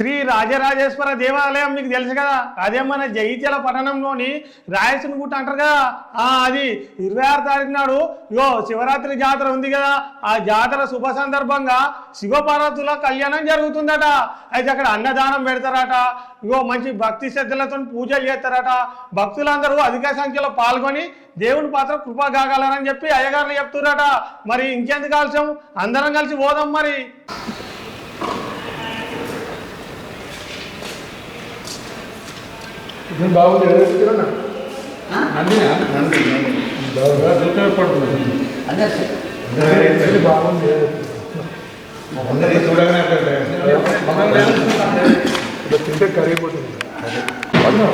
శ్రీ రాజరాజేశ్వర దేవాలయం మీకు తెలుసు కదా? అదే మన జగిత్యాల పట్టణంలోని రాయసునిగుట్ట అంటారు కదా? ఆ అది. ఇరవై ఆరు తారీఖు నాడు యో శివరాత్రి జాతర ఉంది కదా. ఆ జాతర శుభ సందర్భంగా శివపార్వతుల కళ్యాణం జరుగుతుందట. అయితే అక్కడ అన్నదానం పెడతారట. ఇగో మంచి భక్తి శ్రద్ధలతో పూజలు చేస్తారట. భక్తులందరూ అధిక సంఖ్యలో పాల్గొని దేవుని పాత్ర కృప కాగలరని చెప్పి అయ్యగారులు చెప్తున్నారట. మరి ఇంకెందుకు ఆలస్యం? అందరం కలిసి పోదాం మరి. నేను బాగా దూరం పడుతుంది ఇది బాగుంది అందరికీ చూడగానే తింటే కరిగిపోతుంది.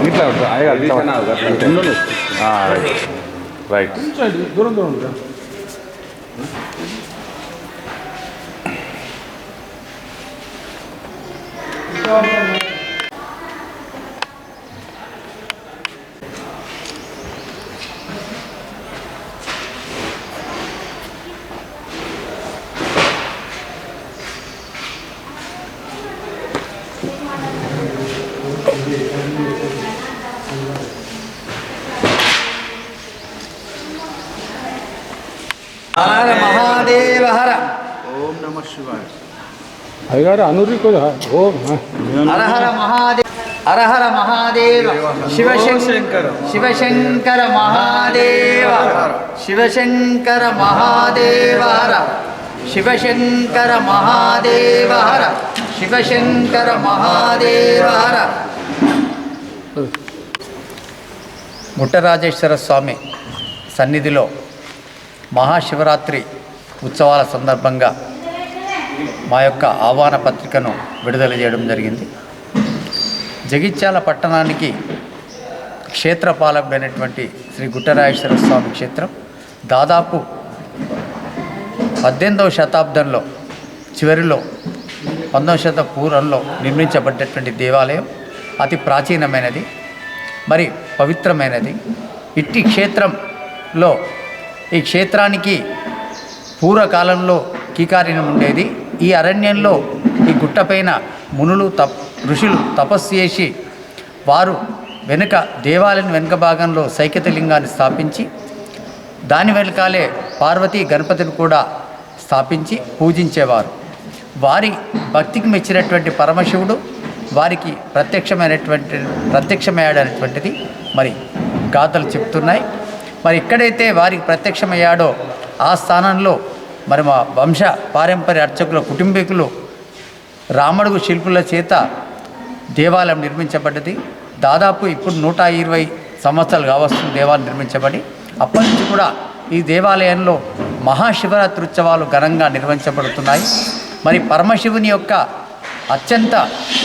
ఇట్లా రైట్. దూరం దూరం ఉంటా. హర మహాదేవ హర ఓం నమ శివాయ అయ్యారు అనూరి కూడా ఓ హర హర మహాదేవ హర హర మహాదేవ శివశంకర శివశంకర మహాదేవ శివశంకర మహాదేవ హర శివశంకర మహాదేవ హర శివశంకర మహాదేవ హర గుట్టరాజేశ్వర స్వామి సన్నిధిలో మహాశివరాత్రి ఉత్సవాల సందర్భంగా మా యొక్క ఆహ్వాన పత్రికను విడుదల చేయడం జరిగింది. జగిత్యాల పట్టణానికి క్షేత్రపాలకుడైనటువంటి శ్రీ గుట్టరాజేశ్వర స్వామి క్షేత్రం. దాదాపు పద్దెనిమిదవ శతాబ్దంలో చివరిలో పంతొమ్మిది శత పూర్వంలో నిర్మించబడ్డటువంటి దేవాలయం. అతి ప్రాచీనమైనది మరి పవిత్రమైనది. ఇట్టి క్షేత్రంలో ఈ క్షేత్రానికి పూర్వకాలంలో కీకార్యం ఉండేది. ఈ అరణ్యంలో ఈ గుట్టపైన మునులు తప్ ఋషులు తపస్సు చేసి వారు వెనుక దేవాలయం వెనుక భాగంలో సైకత లింగాన్ని స్థాపించి దాని వెనకాలే పార్వతీ గణపతిని కూడా స్థాపించి పూజించేవారు. వారి భక్తికి మెచ్చినటువంటి పరమశివుడు వారికి ప్రత్యక్షమైనటువంటి ప్రత్యక్షమయ్యాడనేటువంటిది మరి గాథలు చెప్తున్నాయి. మరి ఎక్కడైతే వారికి ప్రత్యక్షమయ్యాడో ఆ స్థానంలో మరి మా వంశ పారంపర్య అర్చకుల కుటుంబీకులు రామడుగు శిల్పుల చేత దేవాలయం నిర్మించబడ్డది. దాదాపు ఇప్పుడు నూట ఇరవై సంవత్సరాలు కావస్తుంది దేవాలయం నిర్మించబడి అప్పటి నుంచి కూడా ఈ దేవాలయంలో మహాశివరాత్రి ఉత్సవాలు ఘనంగా నిర్వహించబడుతున్నాయి. మరి పరమశివుని యొక్క అత్యంత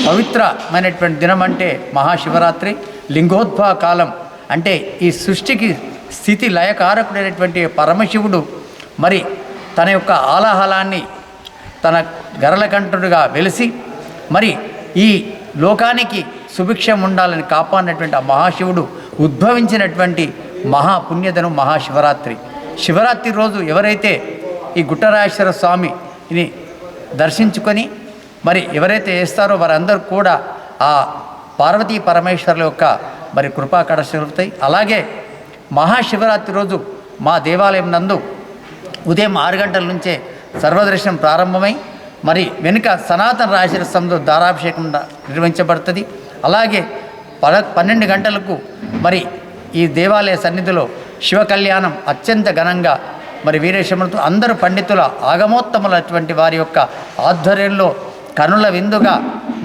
పవిత్రమైనటువంటి దినం అంటే మహాశివరాత్రి. లింగోద్భవ కాలం అంటే ఈ సృష్టికి స్థితి లయకారకుడైనటువంటి పరమశివుడు మరి తన యొక్క ఆలాహలాన్ని తన గరలకంఠుడుగా వెలిసి మరి ఈ లోకానికి సుభిక్షం ఉండాలని కాపాడినటువంటి ఆ మహాశివుడు ఉద్భవించినటువంటి మహాపుణ్యదనం మహాశివరాత్రి. శివరాత్రి రోజు ఎవరైతే ఈ గుట్టరాజేశ్వర స్వామిని దర్శించుకొని మరి ఎవరైతే వేస్తారో వారందరూ కూడా ఆ పార్వతీ పరమేశ్వరుల యొక్క మరి కృపా కడశలుతాయి అలాగే మహాశివరాత్రి రోజు మా దేవాలయం నందు ఉదయం ఆరు గంటల నుంచే సర్వదర్శనం ప్రారంభమై మరి వెనుక సనాతన రాశిరస్తంలో దారాభిషేకం నిర్వహించబడుతుంది. అలాగే పద పన్నెండు గంటలకు మరి ఈ దేవాలయ సన్నిధిలో శివ కళ్యాణం అత్యంత ఘనంగా మరి వీరేశములతో అందరు పండితుల ఆగమోత్తములటువంటి వారి యొక్క ఆధ్వర్యంలో కనుల విందుగా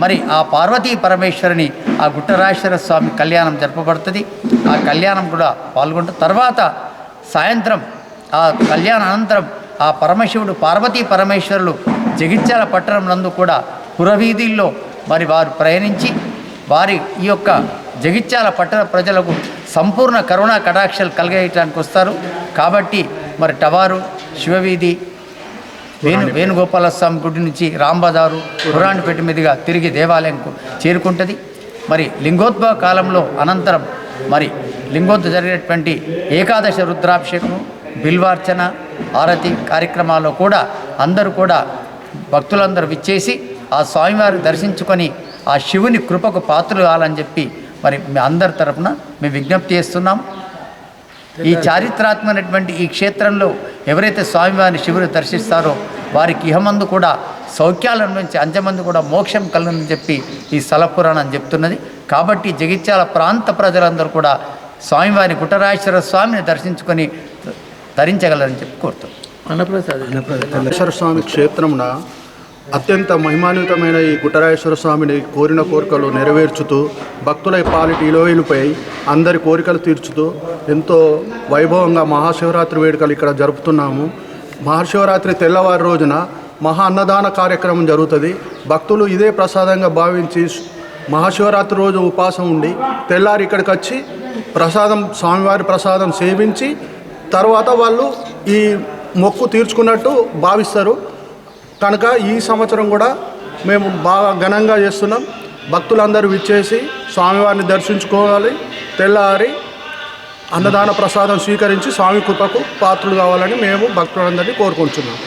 మరి ఆ పార్వతీ పరమేశ్వరుని ఆ గుట్టరాజేశ్వర స్వామి కళ్యాణం జరపబడుతుంది. ఆ కళ్యాణం కూడా పాల్గొంటూ తర్వాత సాయంత్రం ఆ కళ్యాణ అనంతరం ఆ పరమశివుడు పార్వతీ పరమేశ్వరులు జగిత్యాల పట్టణం నందు కూడా పురవీధుల్లో మరి వారు ప్రయాణించి వారి ఈ యొక్క జగిత్యాల పట్టణ ప్రజలకు సంపూర్ణ కరోనా కటాక్షలు కలిగేయటానికి వస్తారు. కాబట్టి మరి టవారు శివవీధి వేణు వేణుగోపాల స్వామి గుడి నుంచి రాంబజారు పురాణపేట మీదుగా తిరిగి దేవాలయంకు చేరుకుంటుంది. మరి లింగోద్భవ కాలంలో అనంతరం మరి లింగోద్భవ జరిగినటువంటి ఏకాదశ రుద్రాభిషేకము బిల్వార్చన ఆరతి కార్యక్రమాల్లో కూడా అందరూ కూడా భక్తులందరూ విచ్చేసి ఆ స్వామివారిని దర్శించుకొని ఆ శివుని కృపకు పాత్రలు కావాలని చెప్పి మరి మీ అందరి తరపున మేము విజ్ఞప్తి చేస్తున్నాం. ఈ చారిత్రాత్మకమైనటువంటి ఈ క్షేత్రంలో ఎవరైతే స్వామివారిని శివుని దర్శిస్తారో వారికి ఇహమందు కూడా సౌఖ్యాల నుంచి అంజమందు కూడా మోక్షం కలుగునని చెప్పి ఈ స్థల పురాణం చెప్తున్నది. కాబట్టి జగిత్యాల ప్రాంత ప్రజలందరూ కూడా స్వామివారి గుట్టరాజేశ్వర స్వామిని దర్శించుకొని ధరించగలరని చెప్పి కోరుతున్నాం. వెంకటేశ్వర స్వామి క్షేత్రమున అత్యంత మహిమాన్వితమైన ఈ గుట్టరాజేశ్వర స్వామిని కోరిన కోరికలు నెరవేర్చుతూ భక్తుల పాలిటి ఇలవేలుపై అందరి కోరికలు తీర్చుతూ ఎంతో వైభవంగా మహాశివరాత్రి వేడుకలు ఇక్కడ జరుపుతున్నాము. మహాశివరాత్రి తెల్లవారి రోజున మహా అన్నదాన కార్యక్రమం జరుగుతుంది. భక్తులు ఇదే ప్రసాదంగా భావించి మహాశివరాత్రి రోజు ఉపాసం ఉండి తెల్లారి ఇక్కడికి వచ్చి ప్రసాదం స్వామివారి ప్రసాదం సేవించి తర్వాత వాళ్ళు ఈ మొక్కు తీర్చుకున్నట్టు భావిస్తారు. కనుక ఈ సంవత్సరం కూడా మేము బాగా ఘనంగా చేస్తున్నాం. భక్తులందరూ విచ్చేసి స్వామివారిని దర్శించుకోవాలి. తెల్లారి అన్నదాన ప్రసాదం స్వీకరించి స్వామి కృపకు పాత్రలు కావాలని మేము భక్తులందరినీ కోరుకుంటున్నాం.